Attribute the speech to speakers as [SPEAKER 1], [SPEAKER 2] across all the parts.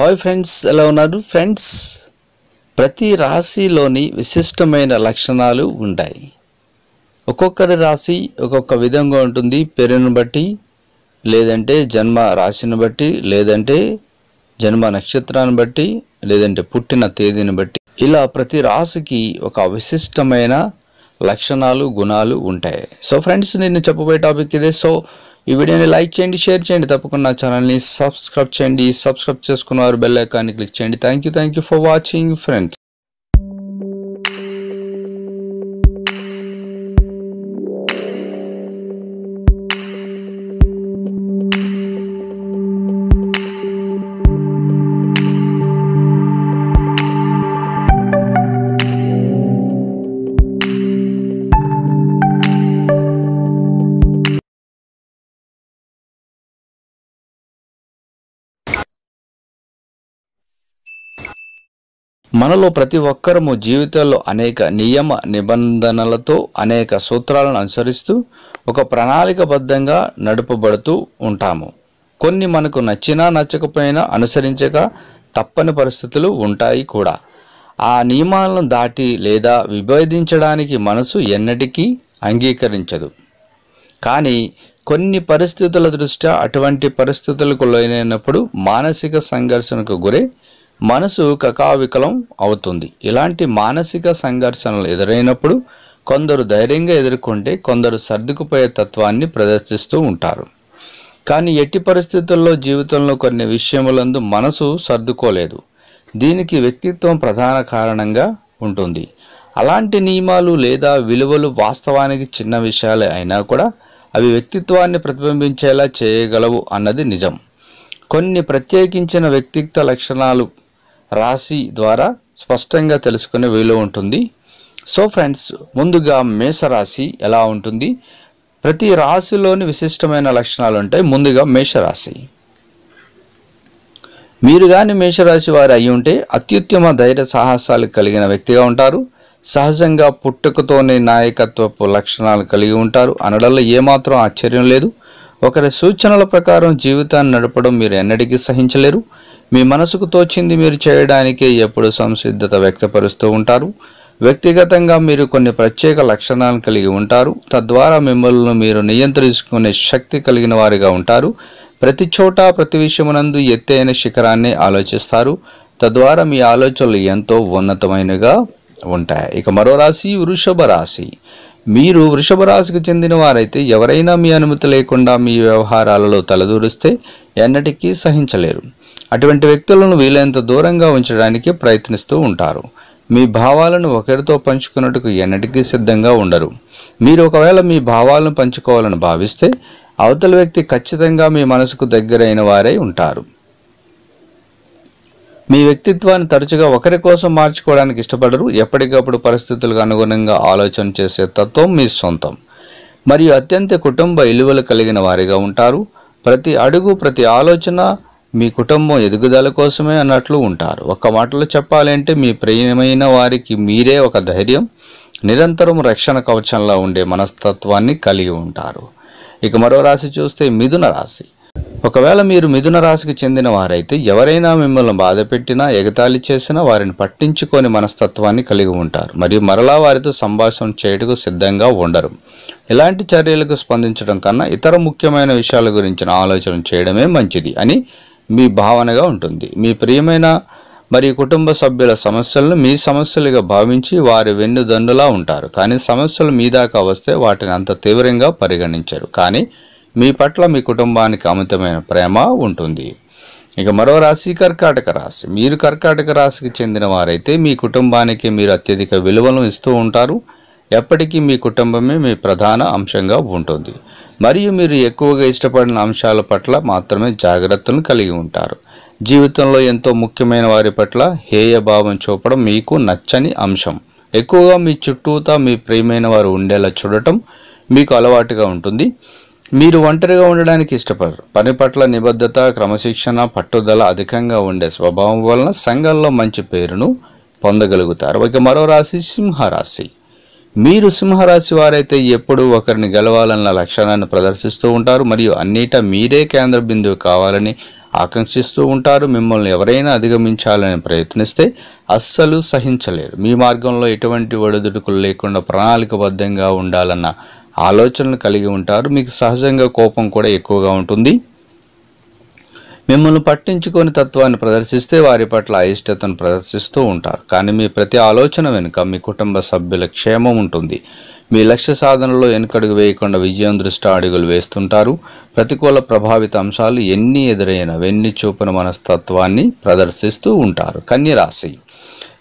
[SPEAKER 1] Hi friends ఎలా ఉన్నారు? Friends ప్రతి రాశిలోని విశిష్టమైన లక్షణాలు ఉంటాయి. ఒక్కొక్కరి రాశి ఒక్కొక్క విధంగా ఉంటుంది. పేరును బట్టి లేదంటే జన్మ రాశిని బట్టి లేదంటే జన్మ నక్షత్రాన్ని బట్టి లేదంటే పుట్టిన తేదీని బట్టి. ఇలా ప్రతి రాశికి ఒక విశిష్టమైన లక్షణాలు గుణాలు ఉంటాయి. సో ఫ్రెండ్స్ నేను చెప్పబోయే టాపిక్ ఇదే. సో ఈ వీడియోని లైక్ చేయండి షేర్ చేయండి. తప్పకుండా ఛానల్ని సబ్స్క్రైబ్ చేయండి. సబ్స్క్రైబ్ చేసుకున్న వారు బెల్ ఐకాన్ని క్లిక్ చేయండి. Thank you thank you for watching friends మనలో ప్రతి ఒక్కరము జీవితంలో అనేక నియమ నిబంధనలతో అనేక సూత్రాలను అనుసరిస్తూ ఒక ప్రణాళికబద్ధంగా నడుపబడుతూ ఉంటాము. కొన్ని మనకు నచ్చినా నచ్చకపోయినా అనుసరించక తప్పని పరిస్థితులు ఉంటాయి కూడా. ఆ నియమాలను దాటి లేదా విభేదించడానికి మనసు ఎన్నటికీ అంగీకరించదు. కానీ కొన్ని పరిస్థితుల దృష్ట్యా అటువంటి పరిస్థితులకు లోనైనప్పుడు మానసిక సంఘర్షణకు గురై మనసు కకావికలం అవుతుంది. ఇలాంటి మానసిక సంఘర్షణలు ఎదురైనప్పుడు కొందరు ధైర్యంగా ఎదుర్కొంటే కొందరు సర్దుకుపోయే తత్వాన్ని ప్రదర్శిస్తూ ఉంటారు. కానీ ఎట్టి పరిస్థితుల్లో జీవితంలో కొన్ని విషయములందు మనసు సర్దుకోలేదు. దీనికి వ్యక్తిత్వం ప్రధాన కారణంగా ఉంటుంది. అలాంటి నియమాలు లేదా విలువలు వాస్తవానికి చిన్న విషయాలే అయినా కూడా అవి వ్యక్తిత్వాన్ని ప్రతిబింబించేలా చేయగలవు అన్నది నిజం. కొన్ని ప్రత్యేకించిన వ్యక్తిత్వ లక్షణాలు రాశి ద్వారా స్పష్టంగా తెలుసుకునే వీలు ఉంటుంది. సో ఫ్రెండ్స్ ముందుగా మేషరాశి ఎలా ఉంటుంది? ప్రతి రాశిలోని విశిష్టమైన లక్షణాలు ఉంటాయి. ముందుగా మేషరాశి. మీరు కానీ మేషరాశి వారు అయి ఉంటే అత్యుత్తమ ధైర్య సాహసాలు కలిగిన వ్యక్తిగా ఉంటారు. సహజంగా పుట్టుకతోనే నాయకత్వపు లక్షణాలు కలిగి ఉంటారు. అనడంలో ఏమాత్రం ఆశ్చర్యం లేదు. ఒకరి సూచనల ప్రకారం జీవితాన్ని నడపడం మీరు ఎన్నటికీ సహించలేరు. మీ మనసుకు తోచింది మీరు చేయడానికే ఎప్పుడు సంసిద్ధత వ్యక్తపరుస్తూ ఉంటారు. వ్యక్తిగతంగా మీరు కొన్ని ప్రత్యేక లక్షణాలను కలిగి ఉంటారు. తద్వారా మిమ్మల్ని మీరు నియంత్రించుకునే శక్తి కలిగిన వారిగా ఉంటారు. ప్రతి చోట ప్రతి విషయమునందు ఎత్తైన శిఖరాన్ని ఆలోచిస్తారు. తద్వారా మీ ఆలోచనలు ఎంతో ఉన్నతమైనగా ఉంటాయి. ఇక మరో రాశి వృషభ రాశి. మీరు వృషభ రాశికి చెందిన వారైతే ఎవరైనా మీ అనుమతి లేకుండా మీ వ్యవహారాలలో తలదూరిస్తే ఎన్నటికీ సహించలేరు. అటువంటి వ్యక్తులను వీలైనంత దూరంగా ఉంచడానికి ప్రయత్నిస్తూ ఉంటారు. మీ భావాలను ఒకరితో పంచుకున్నట్టుకు ఎన్నటికీ సిద్ధంగా ఉండరు. మీరు ఒకవేళ మీ భావాలను పంచుకోవాలని భావిస్తే అవతల వ్యక్తి ఖచ్చితంగా మీ మనసుకు దగ్గరైన వారై ఉంటారు. మీ వ్యక్తిత్వాన్ని తరచుగా ఒకరి కోసం మార్చుకోవడానికి ఇష్టపడరు. ఎప్పటికప్పుడు పరిస్థితులకు అనుగుణంగా ఆలోచన చేసే తత్వం మీ సొంతం. మరియు అత్యంత కుటుంబ విలువలు కలిగిన వారిగా ఉంటారు. ప్రతి అడుగు ప్రతి ఆలోచన మీ కుటుంబం ఎదుగుదల కోసమే అన్నట్లు ఉంటారు. ఒక మాటలో చెప్పాలంటే మీ ప్రియమైన వారికి మీరే ఒక ధైర్యం నిరంతరం రక్షణ కవచంలో ఉండే మనస్తత్వాన్ని కలిగి ఉంటారు. ఇక మరో రాశి చూస్తే మిథున రాశి. ఒకవేళ మీరు మిథున రాశికి చెందిన వారైతే ఎవరైనా మిమ్మల్ని బాధ పెట్టినా ఎగతాళి చేసినా వారిని పట్టించుకొని మనస్తత్వాన్ని కలిగి ఉంటారు. మరియు మరలా వారితో సంభాషణ చేయటకు సిద్ధంగా ఉండరు. ఇలాంటి చర్యలకు స్పందించడం కన్నా ఇతర ముఖ్యమైన విషయాల గురించిన ఆలోచన చేయడమే మంచిది అని మీ భావనగా ఉంటుంది. మీ ప్రియమైన మరియు కుటుంబ సభ్యుల సమస్యలను మీ సమస్యలుగా భావించి వారి వెన్నుదన్నులా ఉంటారు. కానీ సమస్యలు మీ దాకా వస్తే వాటిని అంత తీవ్రంగా పరిగణించరు. కానీ మీ పట్ల మీ కుటుంబానికి అమితమైన ప్రేమ ఉంటుంది. ఇక మరో రాశి కర్కాటక రాశి. మీరు కర్కాటక రాశికి చెందిన వారైతే మీ కుటుంబానికి మీరు అత్యధిక విలువలను ఇస్తూ ఉంటారు. ఎప్పటికీ మీ కుటుంబమే మీ ప్రధాన అంశంగా ఉంటుంది. మరియు మీరు ఎక్కువగా ఇష్టపడిన అంశాల పట్ల మాత్రమే జాగ్రత్తను కలిగి ఉంటారు. జీవితంలో ఎంతో ముఖ్యమైన వారి పట్ల హేయభావం చూపడం మీకు నచ్చని అంశం. ఎక్కువగా మీ చుట్టూతా మీ ప్రియమైన వారు ఉండేలా చూడటం మీకు అలవాటుగా ఉంటుంది. మీరు ఒంటరిగా ఉండడానికి ఇష్టపడరు. పని పట్ల నిబద్ధత క్రమశిక్షణ పట్టుదల అధికంగా ఉండే స్వభావం వలన సంఘంలో మంచి పేరును పొందగలుగుతారు. ఇక మరో రాశి సింహరాశి. మీరు సింహరాశి వారైతే ఎప్పుడూ ఒకరిని గెలవాలన్న లక్షణాన్ని ప్రదర్శిస్తూ ఉంటారు. మరియు అన్నిటా మీరే కేంద్ర బిందువు కావాలని ఆకాంక్షిస్తూ ఉంటారు. మిమ్మల్ని ఎవరైనా అధిగమించాలని ప్రయత్నిస్తే అస్సలు సహించలేరు. మీ మార్గంలో ఎటువంటి ఒడిదుడుకులు లేకుండా ప్రణాళికబద్ధంగా ఉండాలన్న ఆలోచనలు కలిగి ఉంటారు. మీకు సహజంగా కోపం కూడా ఎక్కువగా ఉంటుంది. మిమ్మల్ని పట్టించుకొని తత్వాన్ని ప్రదర్శిస్తే వారి పట్ల అయిష్టతను ప్రదర్శిస్తూ ఉంటారు. కానీ మీ ప్రతి ఆలోచన వెనుక మీ కుటుంబ సభ్యుల క్షేమం ఉంటుంది. మీ లక్ష్య సాధనలో వెనుకడుగు వేయకుండా విజయం దృష్టి అడుగులు వేస్తుంటారు. ప్రతికూల ప్రభావిత అంశాలు ఎన్ని ఎదురైన వెన్ని చూపిన మనస్తత్వాన్ని ప్రదర్శిస్తూ ఉంటారు. కన్యరాశి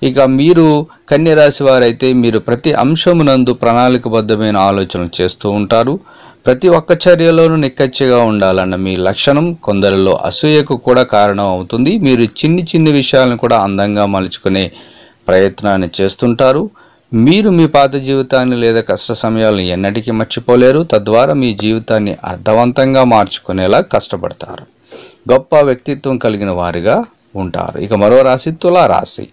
[SPEAKER 1] ఇక మీరు కన్యరాశి వారైతే మీరు ప్రతి అంశమునందు ప్రణాళికబద్ధమైన ఆలోచనలు చేస్తూ ఉంటారు. ప్రతి ఒక్క చర్యలోనూ నిక్కచ్చిగా ఉండాలన్న మీ లక్షణం కొందరిలో అసూయకు కూడా కారణం అవుతుంది. మీరు చిన్ని చిన్ని విషయాలను కూడా అందంగా మలుచుకునే ప్రయత్నాన్ని చేస్తుంటారు. మీరు మీ పాత జీవితాన్ని లేదా కష్ట సమయాలను ఎన్నటికీ మర్చిపోలేరు. తద్వారా మీ జీవితాన్ని అర్థవంతంగా మార్చుకునేలా కష్టపడతారు. గొప్ప వ్యక్తిత్వం కలిగిన వారిగా ఉంటారు. ఇక మరో రాశి తులా రాశి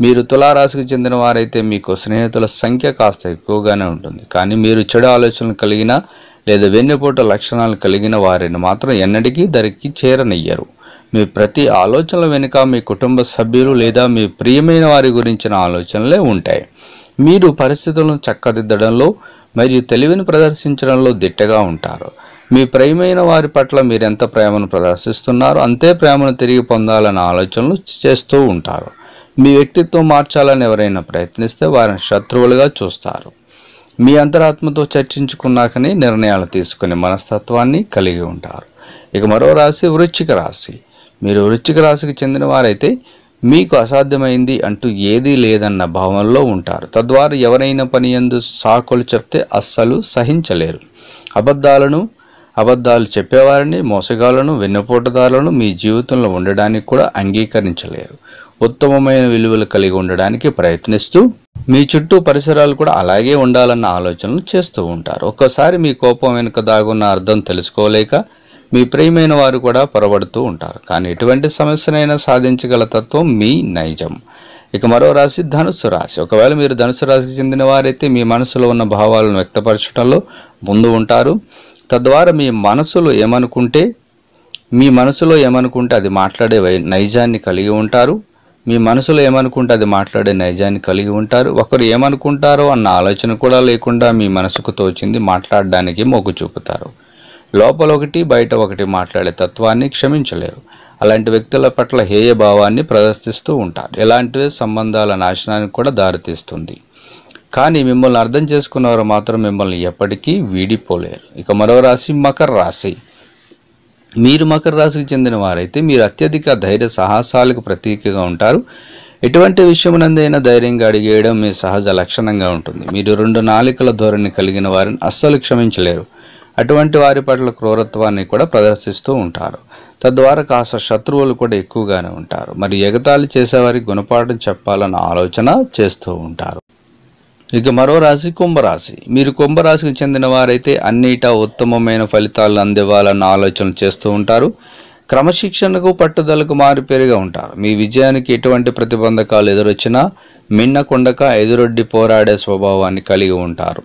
[SPEAKER 1] మీరు తులారాశికి చెందిన వారైతే మీకు స్నేహితుల సంఖ్య కాస్త ఎక్కువగానే ఉంటుంది. కానీ మీరు చెడు ఆలోచనలు కలిగిన లేదా వెన్నుపోటు లక్షణాలు కలిగిన వారిని మాత్రం ఎన్నటికీ దరికి చేరనియ్యరు. మీ ప్రతి ఆలోచనల వెనుక మీ కుటుంబ సభ్యులు లేదా మీ ప్రియమైన వారి గురించిన ఆలోచనలే ఉంటాయి. మీరు పరిస్థితులను చక్కదిద్దడంలో మరియు తెలివిని ప్రదర్శించడంలో దిట్టగా ఉంటారు. మీ ప్రియమైన వారి పట్ల మీరు ఎంత ప్రేమను ప్రదర్శిస్తున్నారో అంతే ప్రేమను తిరిగి పొందాలన్న ఆలోచనలు చేస్తూ ఉంటారు. మీ వ్యక్తిత్వం మార్చాలని ఎవరైనా ప్రయత్నిస్తే వారిని శత్రువులుగా చూస్తారు. మీ అంతరాత్మతో చర్చించుకున్నాకనే నిర్ణయాలు తీసుకునే మనస్తత్వాన్ని కలిగి ఉంటారు. ఇక మరో రాశి వృశ్చిక రాశి. మీరు వృశ్చిక రాశికి చెందిన వారైతే మీకు అసాధ్యమైంది అంటూ ఏదీ లేదన్న భావనలో ఉంటారు. తద్వారా ఎవరైనా పని ఎందు సాకులు చెప్తే అస్సలు సహించలేరు. అబద్ధాలను అబద్ధాలు చెప్పేవారిని మోసగాళ్ళను వెన్నుపోటుదారులను మీ జీవితంలో ఉండడానికి కూడా అంగీకరించలేరు. ఉత్తమమైన విలువలు కలిగి ఉండడానికి ప్రయత్నిస్తూ మీ చుట్టూ పరిసరాలు కూడా అలాగే ఉండాలన్న ఆలోచనలు చేస్తూ ఉంటారు. ఒక్కోసారి మీ కోపం వెనుక దాగున్న అర్థం తెలుసుకోలేక మీ ప్రియమైన వారు కూడా పొరబడుతూ ఉంటారు. కానీ ఎటువంటి సమస్యనైనా సాధించగల తత్వం మీ నైజం. ఇక మరో రాశి ధనుస్సు రాశి. ఒకవేళ మీరు ధనుసు రాశికి చెందిన వారైతే మీ మనసులో ఉన్న భావాలను వ్యక్తపరచడంలో ముందు ఉంటారు. తద్వారా మీ మనసులో ఏమనుకుంటే మీ మనసులో ఏమనుకుంటే అది మాట్లాడే వై- నైజాన్ని కలిగి ఉంటారు. మీ మనసులో ఏమనుకుంటే అది మాట్లాడే నైజాన్ని కలిగి ఉంటారు. ఒకరు ఏమనుకుంటారో అన్న ఆలోచన కూడా లేకుండా మీ మనసుకు తోచింది మాట్లాడడానికి మొగ్గు చూపుతారు. లోపల ఒకటి బయట ఒకటి మాట్లాడే తత్వాన్ని క్షమించలేరు. అలాంటి వ్యక్తుల పట్ల హేయ భావాన్ని ప్రదర్శిస్తూ ఉంటారు. ఇలాంటివే సంబంధాల నాశనానికి కూడా దారితీస్తుంది కానీ మిమ్మల్ని అర్థం చేసుకున్నవారు మాత్రం మిమ్మల్ని ఎప్పటికీ వీడిపోలేరు. ఇక మరో రాశి మకర రాశి. మీరు మకర రాశికి చెందిన వారైతే మీరు అత్యధిక ధైర్య సాహసాలకు ప్రతీకగా ఉంటారు. ఎటువంటి విషయమునందైనా ధైర్యంగా అడిగేయడం మీ సహజ లక్షణంగా ఉంటుంది. మీరు రెండు నాలికల ధోరణి కలిగిన వారిని అస్సలు క్షమించలేరు. అటువంటి వారి పట్ల క్రూరత్వాన్ని కూడా ప్రదర్శిస్తూ ఉంటారు. తద్వారా కాస్త శత్రువులు కూడా ఎక్కువగానే ఉంటారు. మరి ఎగతాళి చేసేవారికి గుణపాఠం చెప్పాలన్న ఆలోచన చేస్తూ ఉంటారు. ఇక మరో రాశి కుంభరాశి. మీరు కుంభరాశికి చెందిన వారైతే అన్నిటా ఉత్తమమైన ఫలితాలను అందివ్వాలన్న ఆలోచన చేస్తూ ఉంటారు. క్రమశిక్షణకు పట్టుదలకు మారిపేరుగా ఉంటారు. మీ విజయానికి ఎటువంటి ప్రతిబంధకాలు ఎదురొచ్చినా మిన్నకుండక ఎదురొడ్డి పోరాడే స్వభావాన్ని కలిగి ఉంటారు.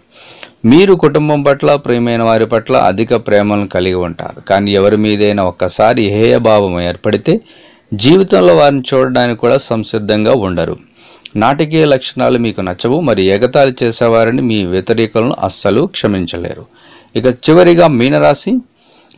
[SPEAKER 1] మీరు కుటుంబం పట్ల ప్రియమైన వారి పట్ల అధిక ప్రేమను కలిగి ఉంటారు. కానీ ఎవరి మీదైనా ఒక్కసారి హేయభావం ఏర్పడితే జీవితంలో వారిని చూడడానికి కూడా సంసిద్ధంగా ఉండరు. నాటకీయ లక్షణాలు మీకు నచ్చవు మరి ఎగతాళి చేసేవారిని మీ వ్యతిరేకులను అస్సలు క్షమించలేరు. ఇక చివరిగా మీనరాశి.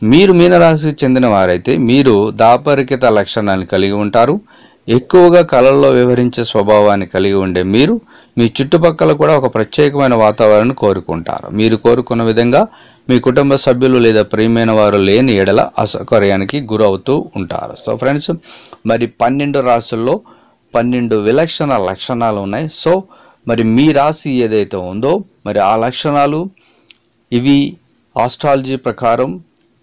[SPEAKER 1] మీరు మీనరాశికి చెందిన వారైతే మీరు దాపరికత లక్షణాన్ని కలిగి ఉంటారు. ఎక్కువగా కళల్లో వివరించే స్వభావాన్ని కలిగి ఉండే మీరు మీ చుట్టుపక్కల కూడా ఒక ప్రత్యేకమైన వాతావరణం కోరుకుంటారు. మీరు కోరుకున్న విధంగా మీ కుటుంబ సభ్యులు లేదా ప్రియమైన వారు లేని ఎడల అసౌకర్యానికి గురవుతూ ఉంటారు. సో ఫ్రెండ్స్ మరి పన్నెండు రాసుల్లో పన్నెండు విలక్షణ లక్షణాలు ఉన్నాయి. సో మరి మీ రాశి ఏదైతే ఉందో మరి ఆ లక్షణాలు ఇవి ఆస్ట్రాలజీ ప్రకారం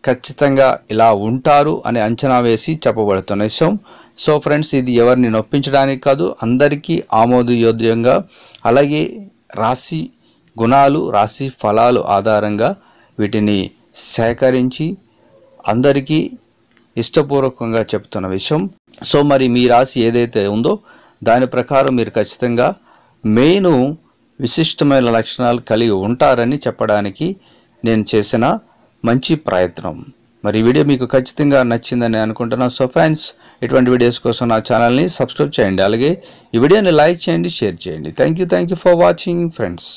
[SPEAKER 1] ఖచ్చితంగా ఇలా ఉంటారు అని అంచనా వేసి చెప్పబడుతున్న విషయం సో ఫ్రెండ్స్ ఇది ఎవరిని నొప్పించడానికి కాదు అందరికీ ఆమోదయోగ్యంగా అలాగే రాశి గుణాలు రాశి ఫలాలు ఆధారంగా వీటిని సేకరించి అందరికీ ఇష్టపూర్వకంగా చెప్తున్న విషయం. సో మరి మీ రాశి ఏదైతే ఉందో దాని ప్రకారం మీరు ఖచ్చితంగా మెయిన్ విశిష్టమైన లక్షణాలు కలిగి ఉంటారని చెప్పడానికి నేను చేసిన మంచి ప్రయత్నం. మరి ఈ వీడియో మీకు ఖచ్చితంగా నచ్చిందని అనుకుంటున్నాను సో ఫ్రెండ్స్ ఇటువంటి వీడియోస్ కోసం నా ఛానల్ని సబ్స్క్రైబ్ చేయండి. అలాగే ఈ వీడియోని లైక్ చేయండి షేర్ చేయండి. Thank you thank you for watching friends.